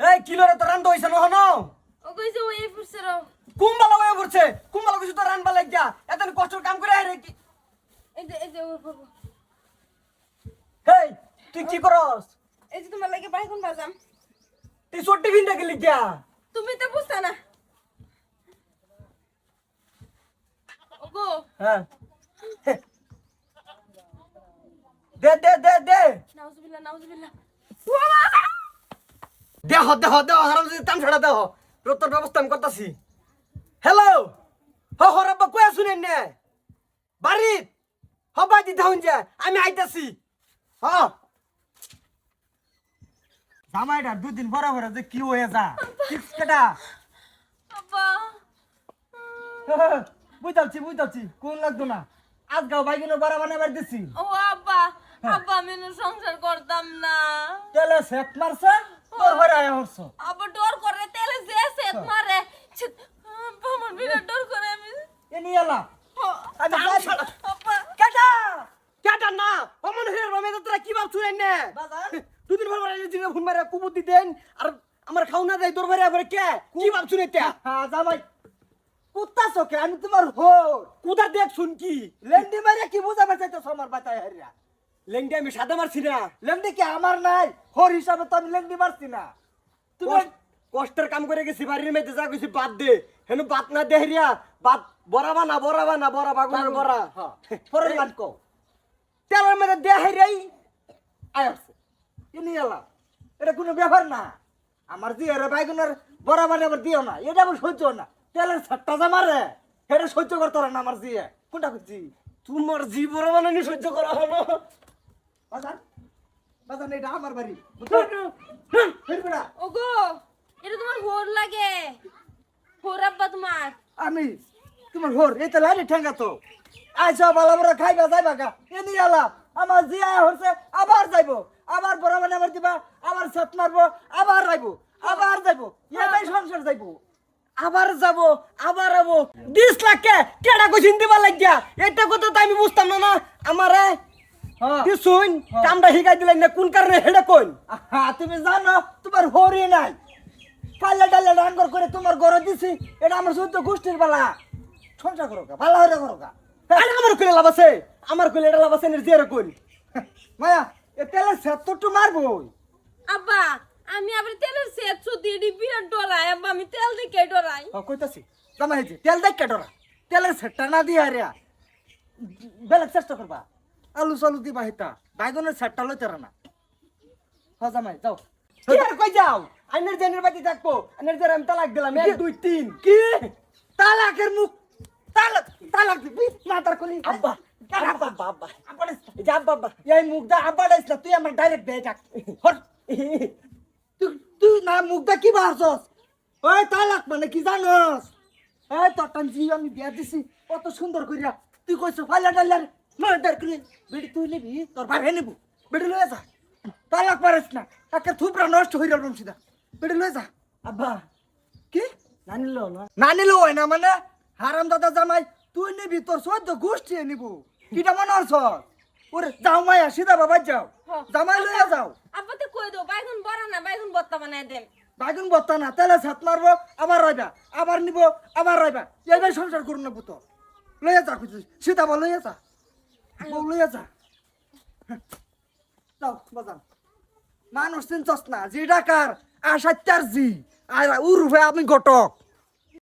এই কিলোরে তো রান্দ হইছে নহন ও কইছে ওই ফুরছে রো কুম্বালা হয়ে পড়ছে কুম্বালা কিছু তো রানবা লাগিয়া? এত কষ্ট কাম করে রে কি এই যে এই যে ও বাবু হেই তুই কি করস? এই যে তোমার লাগে বাইগুন বাজাম। তুই চট্টি ভিন্দা গেলি গিয়া তুমি তো বুঝতে না। ওগো। হ্যাঁ। দে দে দে দে। নাউজুবিল্লাহ নাউজুবিল্লাহ। দেহ দেহ দেহ হারাম যদি তাম ছাড়া দেহ রোতর ব্যবস্থা আমি করতেছি। হ্যালো হ হ রাব্বা কয়া শুনেন নে বাড়ি হবা দিতে হন যে আমি আইতাছি। হ। জামাইটা দুদিন বড় বড় যে কি হয়ে যা। কেটা। আব্বা। বুঝাচ্ছি বুঝাচ্ছি কোন লাগতো না। আজ গাও বাইকিনো বড় বানাবার দিছি। ও আব্বা আব্বা আমি সংসার করতাম না। তেলে সেট মারছে? তোর ঘরে আয়া হরছ আব্বা ডর করে তেলে যে সেত মারে। ছিত, আব্বা আমার বিরাট ডর করে আমি এ নিয়ে এলা। আমি যাই। কেটা? কেটা না অমন হয়ে রমে তোরা কি ভাবছু এনে? দুদিন পর পর জিনে ফোন মারে কুবুত দিতেন আর আমার খাও না দেয় তোর ঘরে আবার কে? কি ভাবছু এটা হ্যাঁ জামাই। কুত্তা চোখে আমি তোমার হো কুদা দেখ শুন কি লেন্ডি মারে কি বুঝাবে চাইতো আমার বাতায় হারিয়া? লেন্ডি আমি সাদা মারছি না। লেন্ডি কি আমার নাই? হর হিসাবে তো আমি লেন্ডি মারছি না। তুমি কষ্টের কাম করে গেছি বাড়ির মেয়েতে যা কইছি বাদ দে। হেন বাদ না দে হেরিয়া বাদ বড়া বানা বড়া বানা বড়া বাগুনের বড়া। পরে মান কো তেলের মধ্যে দে হেরিয়াই আয়াছে ইনি এলা। এটা কোনো ব্যাপার না। আমার দিয়ে রে বাইগুনের বড়া বানা আবার দিও না এটা আমার সহ্য না। তেলের ছাট্টা যে মারে এটা সহ্য করতে না আমার দিয়ে কোনটা করছি তোমার জি বড় বানানি সহ্য করা হলো। বাজান বাজান এটা আমার বাড়ি। বুঝছ? ওগো এটা তোমার হোর লাগে। হোর আব্বা তোমার। আমি? তোমার ঘর এই তো লাইনে ঠেঙ্গা তো। আইসা বালা বড় খাইবা যাইবা গা। এনি আলা। আমার জিয়া হচ্ছে আবার যাইবো। আবার বড় মানে আবার দিবা আবার সাত মারবো আবার যাইবো আবার যাইবো। এটাই সংসার যাইবো। আবার যাব আবার আবো। বিশ লাখ কে কেডা কইছিন দিবা লাগিয়া? এটা কথা তো আমি বুঝতাম না না। আমারে তুই শুন কামটা শিখাই দিলেন না কোন কারণে হেডে কোন তুমি জানো তোমার হরি নাই। পাল্লা টাল্লা ডাঙ্গর করে তোমার ঘরে দিছি এটা আমার সহ্য গোষ্ঠীর বেলা সংসার করো গা ভালো হরে করো আরে আমার কইলে লাভ আছে? আমার কইলে এটা লাভ আছে না জিয়ারে কইল। মায়া এ তেলে সেত্তরটু মারবো। আব্বা আমি আবার তেলের সেত সুদি এটি বিরাট ডরাই আব্বা আমি তেল দেখে ডরাই। ও কইতাছি। জামা হইছে তেল দেখ কেটরা তেলের সেটটা না দিয়া রে। বেলেগ চেষ্টা করবা। আলু সালু দিবা হেতা। বাইগনের সেটটা লইতে না। হ জামাই যাও। কি? আর কই যাও। আইনের জেনের বাকি থাকব। আইনের জের আমি তালাক দিলাম। এক দুই তিন। কি? তালাকের মুখ। তালাক তালাক দিবি। মাতার কলি। আব্বা আব্বা আব্বা আব্বা। যা আব্বা এই মুখ দা আব্বা ডাইছ না তুই আমার ডাইরেক্ট বে ডাক হট। তুই তুই না মুখ দা কি বারছস ওই তালাক মানে কি জানস? এই তোর টান আমি বিয়া দিছি। কত সুন্দর কইরা তুই কইছ ফাইলা ডালার তুই নিবি তোর নিবু। লয়ে যা তালাক পারিস না। একে থুপরা নষ্ট হয়ে গেল সিধা লয়ে যা আব্বা। কি? না নিল না না নিল হয় না মানে? হারাম দাদা জামাই তুই নিবি তোর সদ্য গোষ্ঠী নিব। কিটা মনে হচ্ছ ওরে যাও মায়া সিধা বাবা যাও। জামাই লইয়া যাও। আব্বা তো কই দাও বাইগুন বড় না বাইগুন বত্তা বানাই দেন বাগুন বত্তা না তেলে ছাত মারবো আবার রইবা আবার নিব আবার রইবা এইবার সংসার করুন না পুতো লইয়া যা খুঁজিস সীতা বল লইয়া যা। যা। বাজান। মানুষ চিনছস না জি ডাকার আশাত্যার জি। আর উরুফে আমি ঘটক।